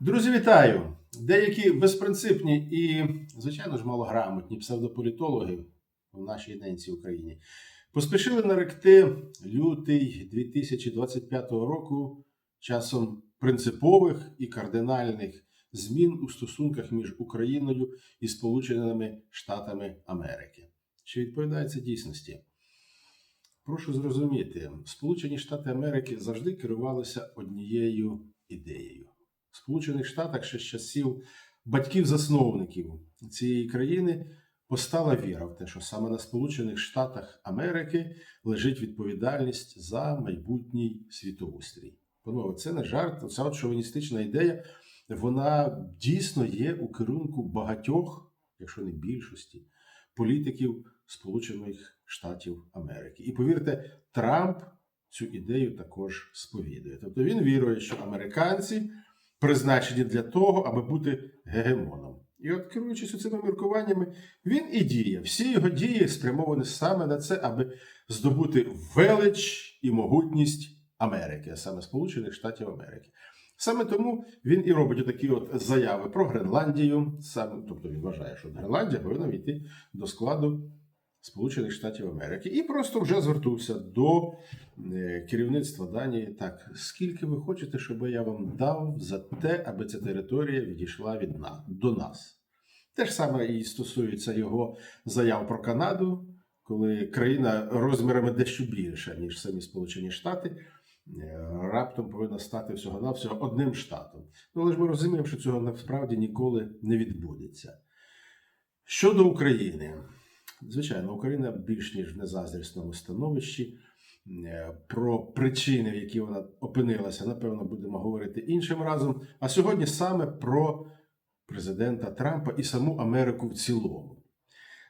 Друзі, вітаю! Деякі безпринципні і, звичайно ж, малограмотні псевдополітологи в нашій ненці Україні поспішили наректи лютий 2025 року часом принципових і кардинальних змін у стосунках між Україною і Сполученими Штатами Америки. Чи відповідає це дійсності? Прошу зрозуміти, Сполучені Штати Америки завжди керувалися однією ідеєю. Сполучених Штатах ще з часів батьків-засновників цієї країни постала віра в те, що саме на Сполучених Штатах Америки лежить відповідальність за майбутній світоустрій. Панове, це не жарт, оця от шовіністична ідея, вона дійсно є у керунку багатьох, якщо не більшості, політиків Сполучених Штатів Америки. І повірте, Трамп цю ідею також сповідує. Тобто він вірує, що американці призначені для того, аби бути гегемоном. І от, керуючись цими міркуваннями, він і діє. Всі його дії спрямовані саме на це, аби здобути велич і могутність Америки, а саме Сполучених Штатів Америки. Саме тому він і робить такі от заяви про Гренландію. Саме, тобто він вважає, що Гренландія повинна війти до складу Сполучених Штатів Америки. І просто вже звернувся до е, керівництва Данії. Так, скільки ви хочете, щоб я вам дав за те, аби ця територія відійшла від нас до нас? Те ж саме і стосується його заяв про Канаду, коли країна розмірами дещо більша, ніж самі Сполучені Штати. е, Раптом повинна стати всього-навсього одним штатом. Ну, але ж ми розуміємо, що цього насправді ніколи не відбудеться. Щодо України, звичайно, Україна більш ніж в незаздрісному становищі. Е, Про причини, в які вона опинилася, напевно, будемо говорити іншим разом. А сьогодні саме про президента Трампа і саму Америку в цілому.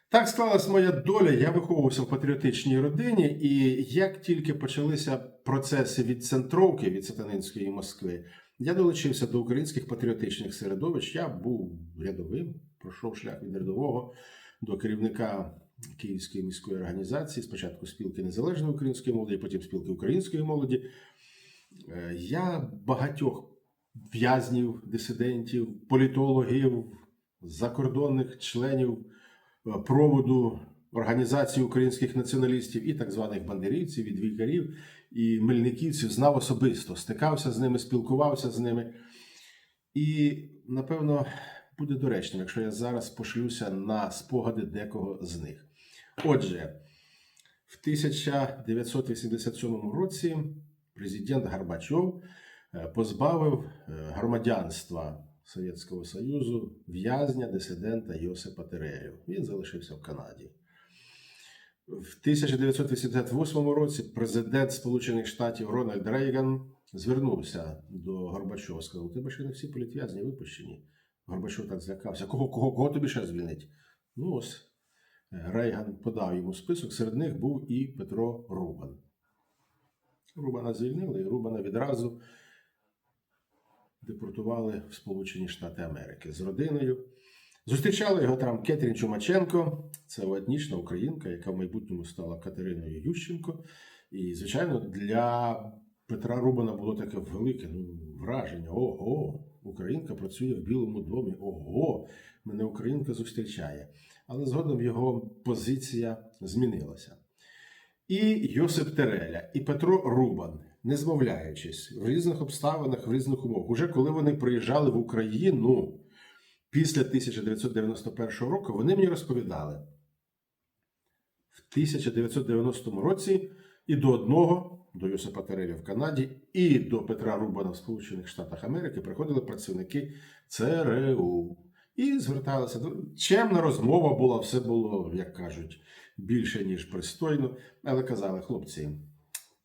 Так склалась моя доля. Я виховувався в патріотичній родині, і як тільки почалися процеси відцентровки від сатанинської Москви, я долучився до українських патріотичних середовищ. Я був рядовим, пройшов шлях від рядового до керівника Київської міської організації, спочатку спілки незалежної української молоді, потім спілки української молоді. Е, Я багатьох в'язнів, дисидентів, політологів, закордонних членів е, проводу організації українських націоналістів і так званих бандерівців, відвікарів і мельниківців знав особисто, стикався з ними, спілкувався з ними. І, напевно, буде доречним, якщо я зараз пошлюся на спогади декого з них. Отже, в 1987 році президент Горбачов е, позбавив е, громадянства Совєтського Союзу в'язня дисидента Йосипа Терею. Він залишився в Канаді. В 1988 році президент Сполучених Штатів Рональд Рейган звернувся до Горбачова. Сказав: у тебе ще не всі політв'язні випущені. Горбачов так злякався. Кого, кого, кого тобі ще звільнить? Ну ось е, Рейган подав йому список. Серед них був і Петро Рубан. Рубана звільнили, і Рубана відразу депортували в Сполучені Штати Америки з родиною. Зустрічала його там Кетрін Чумаченко, це етнічна українка, яка в майбутньому стала Катериною Ющенко. І, звичайно, для Петра Рубана було таке велике ну, враження: ого, Українка працює в Білому домі, ого, мене Українка зустрічає. Але згодом його позиція змінилася. І Йосип Тереля, і Петро Рубан, не змовляючись в різних обставинах, в різних умовах, уже коли вони приїжджали в Україну після 1991 року, вони мені розповідали. В 1990 році і до одного, до Йосипа Тереля в Канаді, і до Петра Рубана в Сполучених Штатах Америки приходили працівники ЦРУ. І зверталися чемна розмова була, все було, як кажуть, більше ніж пристойно. Але казали, хлопці,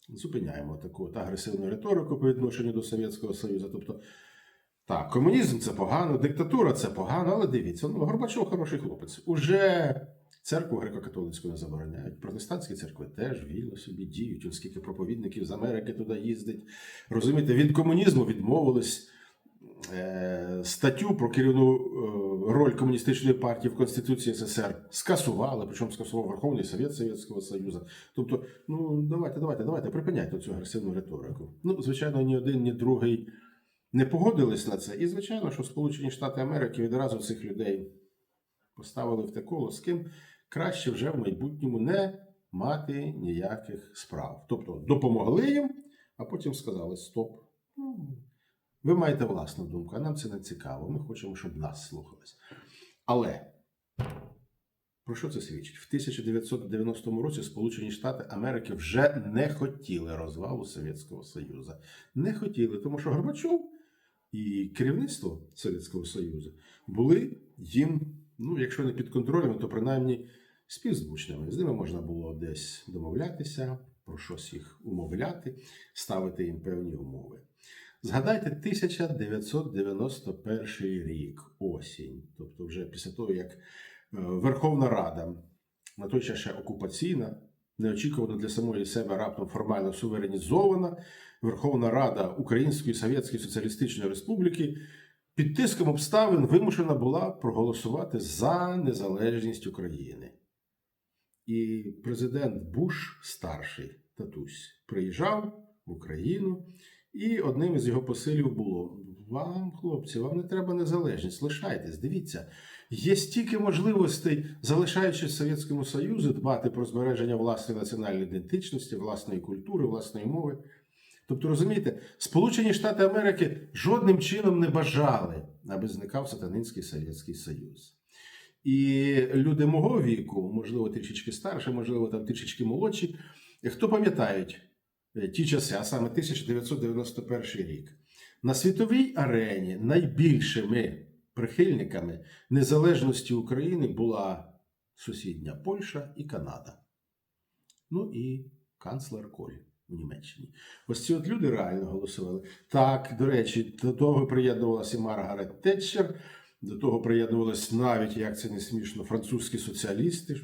зупиняємо таку от агресивну риторику по відношенню до Совєтського Союзу. Тобто, так, комунізм це погано, диктатура це погано, але дивіться, ну Горбачов хороший хлопець. Уже церкву греко-католицьку не забороняють. Протестантські церкви теж вільно собі діють. Он скільки проповідників з Америки туди їздить. Розумієте, від комунізму відмовились. Е, Статтю про керівну е, роль комуністичної партії в Конституції СССР скасували, причому скасував Верховний Совет Совєтського Союзу. Тобто, ну давайте, давайте, давайте, припиняйте цю агресивну риторику. Ну, звичайно, ні один, ні другий не погодились на це. І, звичайно, що Сполучені Штати Америки відразу цих людей поставили в те коло, з ким краще вже в майбутньому не мати ніяких справ. Тобто допомогли їм, а потім сказали: Стоп. Ну, Ви маєте власну думку, а нам це не цікаво. Ми хочемо, щоб нас слухались. Але про що це свідчить? В 1990 році Сполучені Штати Америки вже не хотіли розвалу Совєтського Союзу. Не хотіли, тому що Горбачов і керівництво Совєтського Союзу були їм, ну, якщо не під контролем, то принаймні співзвучними. З ними можна було десь домовлятися, про щось їх умовляти, ставити їм певні умови. Згадайте 1991 рік, осінь, тобто вже після того, як е, Верховна Рада, на той час ще окупаційна, неочікувано для самої себе раптом формально суверенізована, Верховна Рада Української Совєтської Соціалістичної Республіки під тиском обставин вимушена була проголосувати за незалежність України. І президент Буш, старший татусь, приїжджав в Україну, і одним із його посилів було: вам, хлопці, вам не треба незалежність, лишайтесь, дивіться, є стільки можливостей, залишаючись в Совєтському Союзі, дбати про збереження власної національної ідентичності, власної культури, власної мови. Тобто, розумієте, Сполучені Штати Америки жодним чином не бажали, аби зникав сатанинський Совєтський Союз. І люди мого віку, можливо, трішечки старше, можливо, там трішечки молодші, хто пам'ятають е, ті часи, а саме 1991 рік, на світовій арені найбільшими прихильниками незалежності України була сусідня Польща і Канада. Ну і канцлер Коль у Німеччині. Ось ці от люди реально голосували. Так, до речі, до того приєднувалася і Маргарет Тетчер, до того приєднувалися навіть, як це не смішно, французькі соціалісти.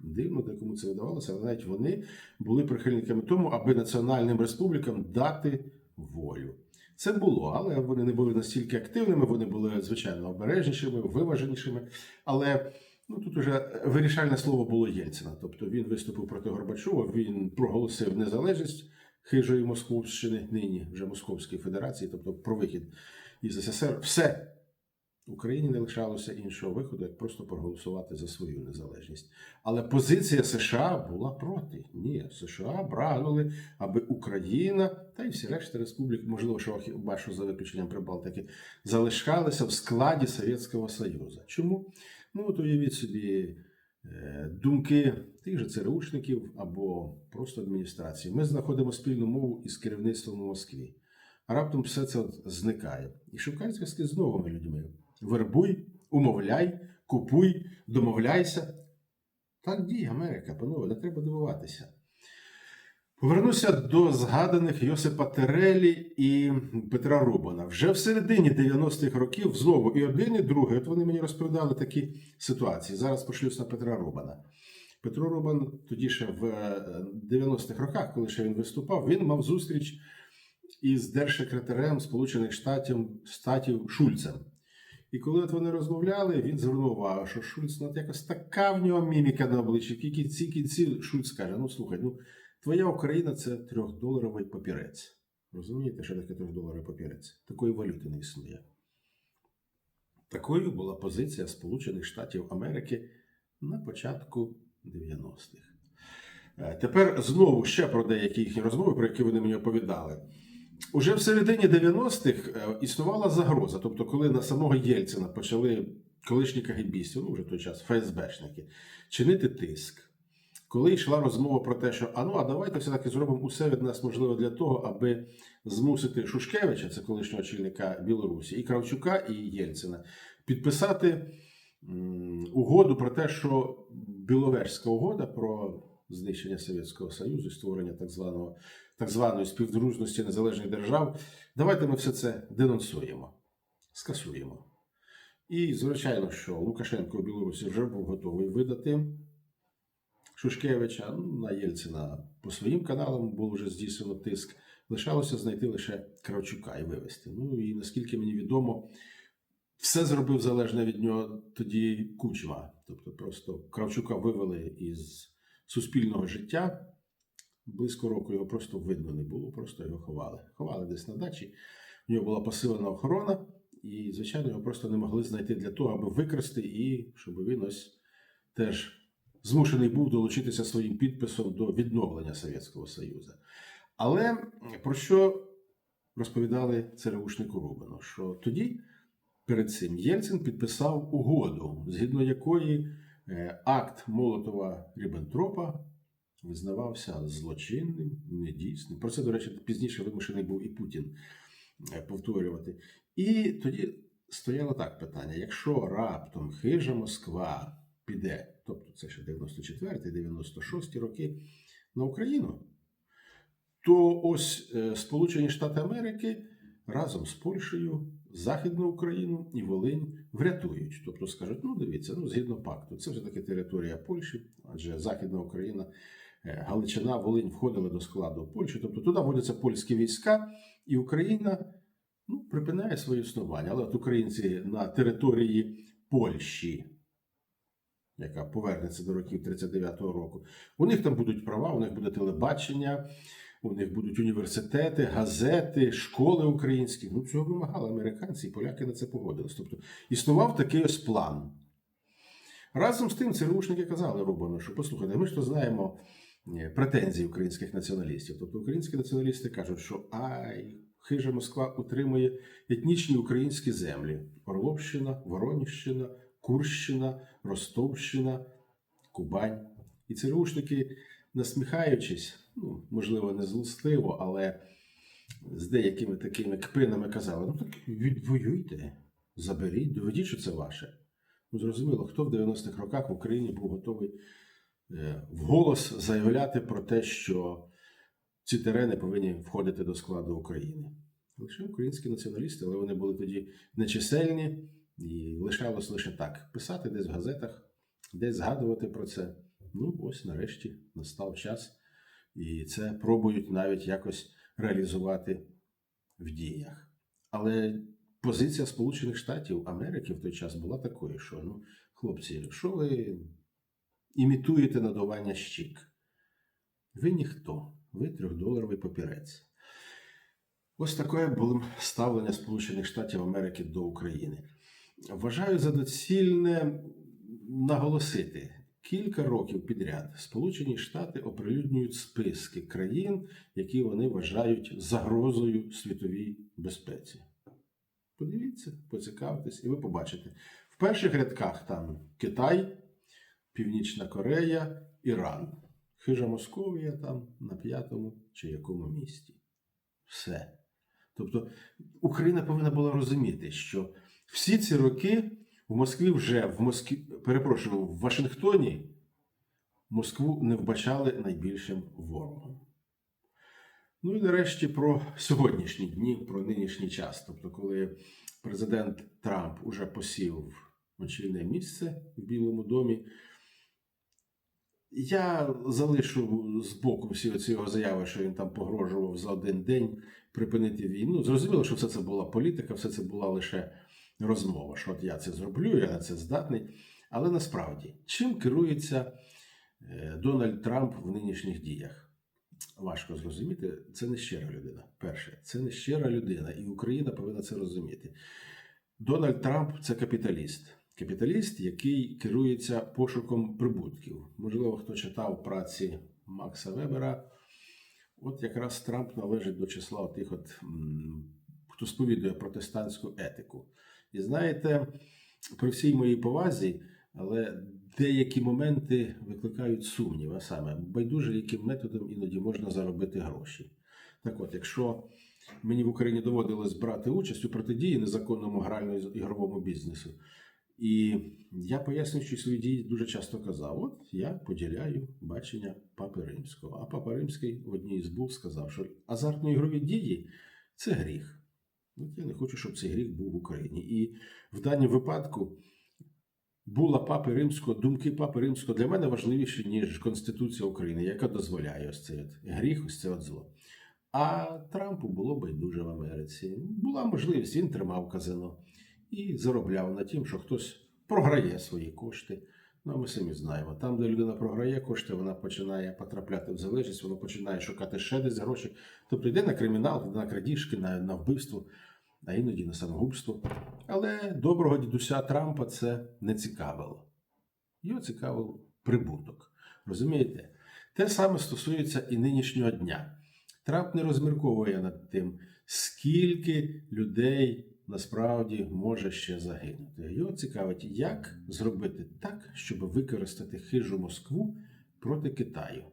Дивно, декому це видавалося, але навіть вони були прихильниками тому, аби національним республікам дати волю. Це було, але вони не були настільки активними, вони були, звичайно, обережнішими, виваженішими. Але ну, тут уже вирішальне слово було Єльцина. Тобто він виступив проти Горбачова, він проголосив незалежність хижої Московщини, нині вже Московської Федерації, тобто про вихід із СССР. Все. Україні не лишалося іншого виходу, як просто проголосувати за свою незалежність. Але позиція США була проти. Ні, США прагнули, аби Україна та й всі решта республік, можливо, що що за виключенням Прибалтики, залишалися в складі Совєтського Союзу. Чому? Ну, от уявіть собі е, думки тих же ЦРУшників або просто адміністрації. Ми знаходимо спільну мову із керівництвом у Москві. А раптом все це зникає. І шукай зв'язки з новими людьми. Вербуй, умовляй, купуй, домовляйся. Так діє Америка, панове, не треба дивуватися. Повернуся до згаданих Йосипа Терелі і Петра Рубана. Вже в середині 90-х років знову і один, і другий. От вони мені розповідали такі ситуації. Зараз пошлюсь на Петра Рубана. Петро Рубан тоді ще в е, 90-х роках, коли ще він виступав, він мав зустріч із держсекретарем Сполучених Штатів, Штатів Шульцем. І коли от вони розмовляли, він звернув увагу, що Шульц ну, якось така в нього міміка на обличчі. Кінці кінці Шульц каже: ну слухай, ну твоя Україна це трьохдоларовий папірець. Розумієте, що таке трьохдоларовий папірець? Такої валюти не існує. Такою була позиція Сполучених Штатів Америки на початку 90-х. Е, Тепер знову ще про деякі їхні розмови, про які вони мені оповідали. Уже в середині 90-х е, існувала загроза. Тобто, коли на самого Єльцина почали колишні КГБісти, ну вже той час ФСБшники, чинити тиск. Коли йшла розмова про те, що а ну, а давайте все-таки зробимо усе від нас можливе для того, аби змусити Шушкевича, це колишнього очільника Білорусі, і Кравчука, і Єльцина, підписати угоду про те, що Біловежська угода про знищення Совєтського Союзу, створення так званого так званої співдружності незалежних держав. Давайте ми все це денонсуємо, скасуємо. І, звичайно, що Лукашенко у Білорусі вже був готовий видати Шушкевича. Ну, на Єльцина по своїм каналам було вже здійснено тиск. Лишалося знайти лише Кравчука і вивести. Ну і наскільки мені відомо, все зробив залежне від нього тоді Кучма. Тобто, просто Кравчука вивели із суспільного життя близько року його просто видно не було, просто його ховали. Ховали десь на дачі. У нього була посилена охорона, і, звичайно, його просто не могли знайти для того, аби викрасти і щоб він ось теж змушений був долучитися своїм підписом до відновлення Совєтського Союзу. Але про що розповідали ЦРУшнику Рубину? Що тоді перед цим Єльцин підписав угоду, згідно якої е, акт Молотова Ріббентропа визнавався злочинним, недійсним. Про це, до речі, пізніше вимушений був і Путін е, повторювати. І тоді стояло так питання: якщо раптом хижа Москва піде, тобто це ще 94-96 роки на Україну, то ось е, Сполучені Штати Америки разом з Польщею Західну Україну і Волинь врятують. Тобто скажуть, ну дивіться, ну згідно пакту, це вже таки територія Польщі, адже Західна Україна, е, Галичина, Волинь входили до складу Польщі. Тобто туди вводяться польські війська, і Україна ну, припиняє своє існування. Але от українці на території Польщі, яка повернеться до років 39-го року, у них там будуть права, у них буде телебачення. У них будуть університети, газети, школи українські. Ну, цього вимагали американці, і поляки на це погодились. Тобто існував такий ось план. Разом з тим, ЦРУшники казали Рубану, що послухайте, ми ж то знаємо е, претензії українських націоналістів. Тобто українські націоналісти кажуть, що ай, хижа Москва утримує етнічні українські землі: Орловщина, Вороніщина, Курщина, Ростовщина, Кубань. І ЦРУшники, насміхаючись, ну, можливо, не злостиво, але з деякими такими кпинами казали: ну так відвоюйте, заберіть, доведіть, що це ваше. Ну, зрозуміло, хто в 90-х роках в Україні був готовий е, вголос заявляти про те, що ці терени повинні входити до складу України. Лише українські націоналісти, але вони були тоді нечисельні, і лишалось лише так: писати десь в газетах, десь згадувати про це. Ну, ось нарешті настав час, і це пробують навіть якось реалізувати в діях. Але позиція Сполучених Штатів Америки в той час була такою, що ну, хлопці, якщо ви імітуєте надування щік, ви ніхто, ви трьохдоларовий папірець. Ось таке було ставлення Сполучених Штатів Америки до України. Вважаю за доцільне наголосити. Кілька років підряд Сполучені Штати оприлюднюють списки країн, які вони вважають загрозою світовій безпеці. Подивіться, поцікавтесь, і ви побачите. В перших рядках там Китай, Північна Корея, Іран. Хижа Московія там на п'ятому чи якому місті. Все. Тобто Україна повинна була розуміти, що всі ці роки в Москві вже в Москві, перепрошую, в Вашингтоні Москву не вбачали найбільшим ворогом. Ну і нарешті про сьогоднішні дні, про нинішній час. Тобто, коли президент Трамп уже посів очільне місце в Білому домі, я залишу з боку всі оці його заяви, що він там погрожував за один день припинити війну. Зрозуміло, що все це була політика, все це була лише розмова, що от я це зроблю, я на це здатний. Але насправді, чим керується е, Дональд Трамп в нинішніх діях? Важко зрозуміти, це не щира людина. Перше, це не щира людина, і Україна повинна це розуміти. Дональд Трамп це капіталіст. Капіталіст, який керується пошуком прибутків. Можливо, хто читав праці Макса Вебера. От якраз Трамп належить до числа тих, от, хто сповідує протестантську етику. І знаєте, при всій моїй повазі, але деякі моменти викликають сумнів, а саме байдуже, яким методом іноді можна заробити гроші. Так от, якщо мені в Україні доводилось брати участь у протидії незаконному грально-ігровому бізнесу, і я пояснюючи свої дії, дуже часто казав: от я поділяю бачення Папи Римського. А Папа Римський в одній з був сказав, що азартно-ігрові дії це гріх. От я не хочу, щоб цей гріх був в Україні. І в даному випадку була Папи Римського, думки Папи Римського для мене важливіші, ніж Конституція України, яка дозволяє ось цей от гріх, ось це от зло. А Трампу було байдуже в Америці. Була можливість, він тримав казино і заробляв на тім, що хтось програє свої кошти. Ну, ми самі знаємо, там, де людина програє кошти, вона починає потрапляти в залежність, вона починає шукати ще десь гроші. Тобто йде на кримінал, на крадіжки, на, на вбивство. а іноді на самогубство. Але доброго дідуся Трампа це не цікавило. Його цікавив прибуток. Розумієте? Те саме стосується і нинішнього дня. Трамп не розмірковує над тим, скільки людей насправді може ще загинути. Його цікавить, як зробити так, щоб використати хижу Москву проти Китаю.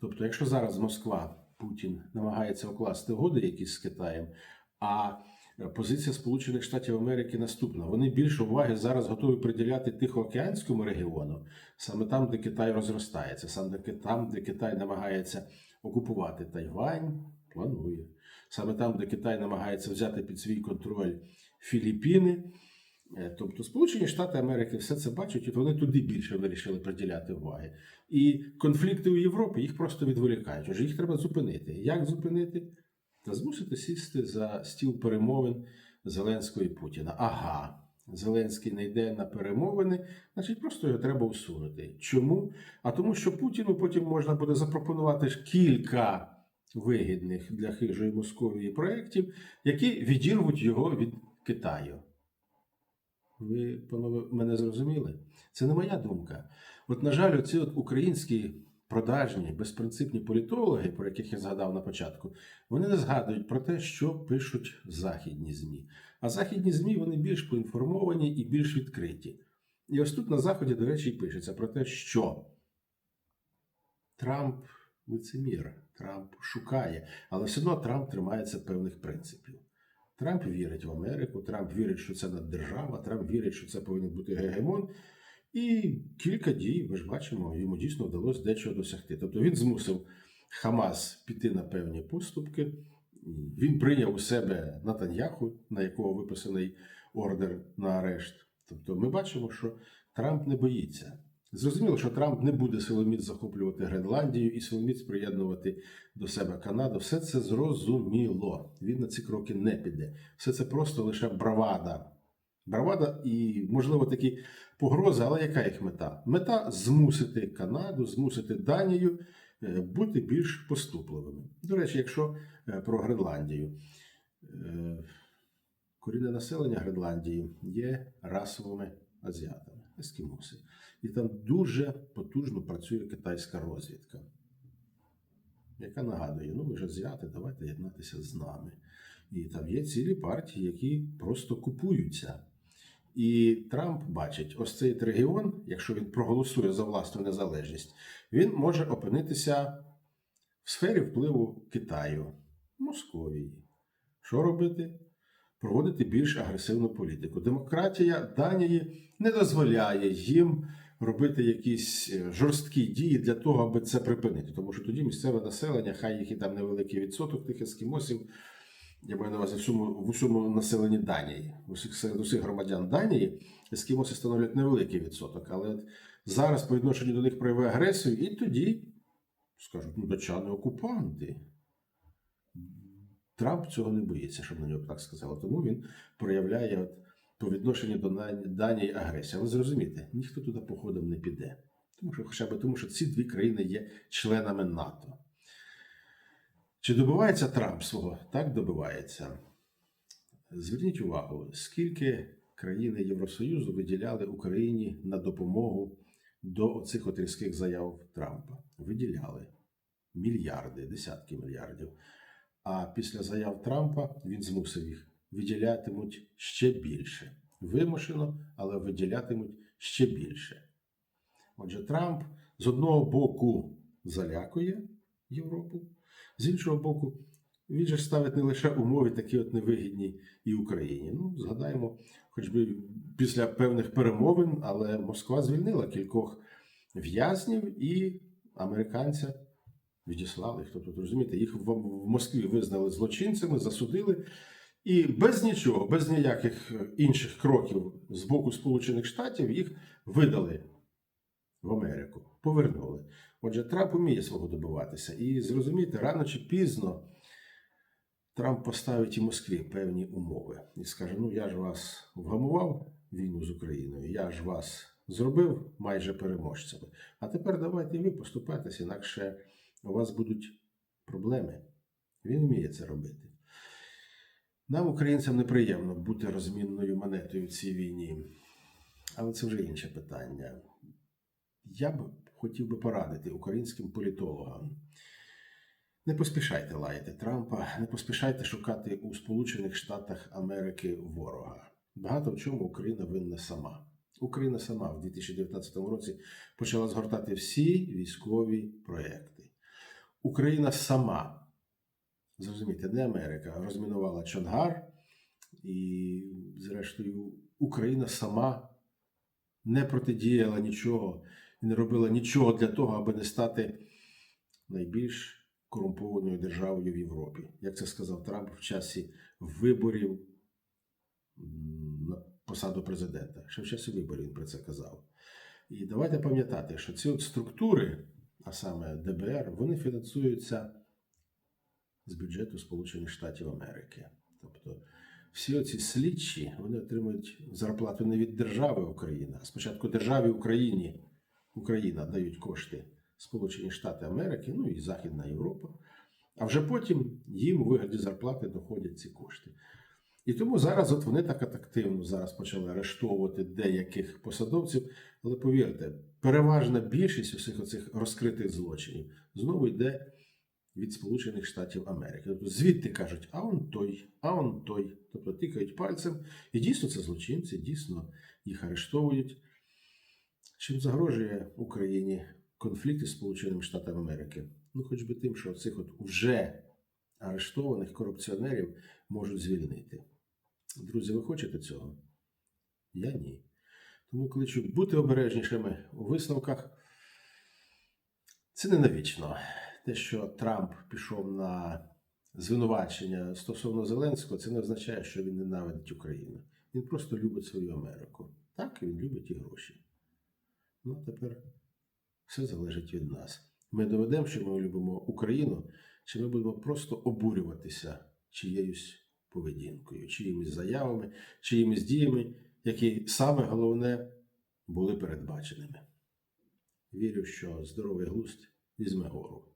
Тобто, якщо зараз Москва, Путін намагається укласти угоди якісь з Китаєм, а позиція Сполучених Штатів Америки наступна: вони більше уваги зараз готові приділяти Тихоокеанському регіону, саме там, де Китай розростається, саме там, де Китай намагається окупувати Тайвань, планує. Саме там, де Китай намагається взяти під свій контроль Філіппіни. Е, Тобто Сполучені Штати Америки все це бачать, і вони туди більше вирішили приділяти уваги. І конфлікти у Європі їх просто відволікають. Отже, їх треба зупинити. Як зупинити? Та змусити сісти за стіл перемовин Зеленського і Путіна. Ага, Зеленський не йде на перемовини, значить просто його треба усунути. Чому? А тому, що Путіну потім можна буде запропонувати ж кілька вигідних для хижої Московії проєктів, які відірвуть його від Китаю. Ви, панове, мене зрозуміли? Це не моя думка. От, на жаль, оці от українські продажні, безпринципні політологи, про яких я згадав на початку, вони не згадують про те, що пишуть західні ЗМІ. А західні ЗМІ вони більш поінформовані і більш відкриті. І ось тут на Заході, до речі, і пишеться про те, що Трамп лицемір, Трамп шукає, але все одно Трамп тримається певних принципів. Трамп вірить в Америку, Трамп вірить, що це наддержава, Трамп вірить, що це повинен бути гегемон. І кілька дій, ви ж бачимо, йому дійсно вдалося дечого досягти. Тобто він змусив Хамас піти на певні поступки. Він прийняв у себе Натаньяху, на якого виписаний ордер на арешт. Тобто ми бачимо, що Трамп не боїться. Зрозуміло, що Трамп не буде силоміць захоплювати Гренландію і силоміць приєднувати до себе Канаду. Все це зрозуміло. Він на ці кроки не піде. Все це просто лише бравада. Бравада і, можливо, такі погрози, але яка їх мета? Мета змусити Канаду, змусити Данію е, бути більш поступливими. До речі, якщо е, про Гренландію. Е, Корінне населення Гренландії є расовими азіатами, ескімоси. І там дуже потужно працює китайська розвідка, яка нагадує: ну ви ж азіати, давайте єднатися з нами. І там є цілі партії, які просто купуються. І Трамп бачить, ось цей регіон, якщо він проголосує за власну незалежність, він може опинитися в сфері впливу Китаю, Московії. Що робити? Проводити більш агресивну політику. Демократія Данії не дозволяє їм робити якісь е, жорсткі дії для того, аби це припинити. Тому що тоді місцеве населення, хай їх і там невеликий відсоток тих ескімосів, я маю на увазі в усьому, в усьому населенні Данії, усіх серед усіх громадян Данії, ескімоси становлять невеликий відсоток. Але от зараз по відношенню до них проявляє агресію, і тоді скажуть, ну, датчани окупанти. Трамп цього не боїться, щоб на нього так сказали. Тому він проявляє от, по відношенню до Данії агресію. Але зрозумійте, ніхто туди походом не піде. Тому що хоча б тому, що ці дві країни є членами НАТО. Чи добивається Трамп свого? Так добивається. Зверніть увагу, скільки країни Євросоюзу виділяли Україні на допомогу до оцих от різких заяв Трампа. Виділяли мільярди, десятки мільярдів. А після заяв Трампа він змусив їх виділятимуть ще більше. Вимушено, але виділятимуть ще більше. Отже, Трамп з одного боку залякує Європу, з іншого боку, він же ставить не лише умови, такі от невигідні і Україні. Ну, згадаємо, хоч би після певних перемовин, але Москва звільнила кількох в'язнів і американця відіслали. Хто тут розумієте, їх в Москві визнали злочинцями, засудили. І без нічого, без ніяких інших кроків з боку Сполучених Штатів їх видали в Америку, повернули. Отже, Трамп уміє свого добиватися. І зрозумійте, рано чи пізно Трамп поставить і Москві певні умови і скаже: ну я ж вас вгамував війну з Україною, я ж вас зробив майже переможцями. А тепер давайте ви поступайтеся, інакше у вас будуть проблеми. Він вміє це робити. Нам, українцям, неприємно бути розмінною монетою в цій війні. Але це вже інше питання. Я б хотів би порадити українським політологам. Не поспішайте лаяти Трампа, не поспішайте шукати у Сполучених Штатах Америки ворога. Багато в чому Україна винна сама. Україна сама в 2019 році почала згортати всі військові проекти. Україна сама, зрозумійте, не Америка, розмінувала Чонгар, і, зрештою, Україна сама не протидіяла нічого і не робила нічого для того, аби не стати найбільш корумпованою державою в Європі. Як це сказав Трамп в часі виборів на посаду президента. Ще в часі виборів він про це казав. І давайте пам'ятати, що ці от структури, а саме ДБР, вони фінансуються з бюджету Сполучених Штатів Америки. Тобто всі оці слідчі вони отримують зарплату не від держави України, а спочатку державі Україні Україна дають кошти Сполучені Штати Америки, ну і Західна Європа. А вже потім їм у вигляді зарплати доходять ці кошти. І тому зараз от вони так активно зараз почали арештовувати деяких посадовців. Але повірте, переважна більшість усіх оцих розкритих злочинів знову йде від Сполучених Штатів Америки. Тобто звідти кажуть, а он той, а он той. Тобто тикають пальцем, і дійсно це злочинці, дійсно їх арештовують. Чим загрожує Україні конфлікт із Сполученими Штатами Америки? Ну, хоч би тим, що цих от вже арештованих корупціонерів можуть звільнити. Друзі, ви хочете цього? Я ні. Тому кличу бути обережнішими у висновках. Це не навічно. Те, що Трамп пішов на звинувачення стосовно Зеленського, це не означає, що він ненавидить Україну. Він просто любить свою Америку. Так, він любить і гроші. Ну, тепер все залежить від нас. Ми доведемо, що ми любимо Україну, чи ми будемо просто обурюватися чиєюсь поведінкою, чиїмись заявами, чиїмись діями, які саме головне були передбаченими. Вірю, що здоровий глузд візьме гору.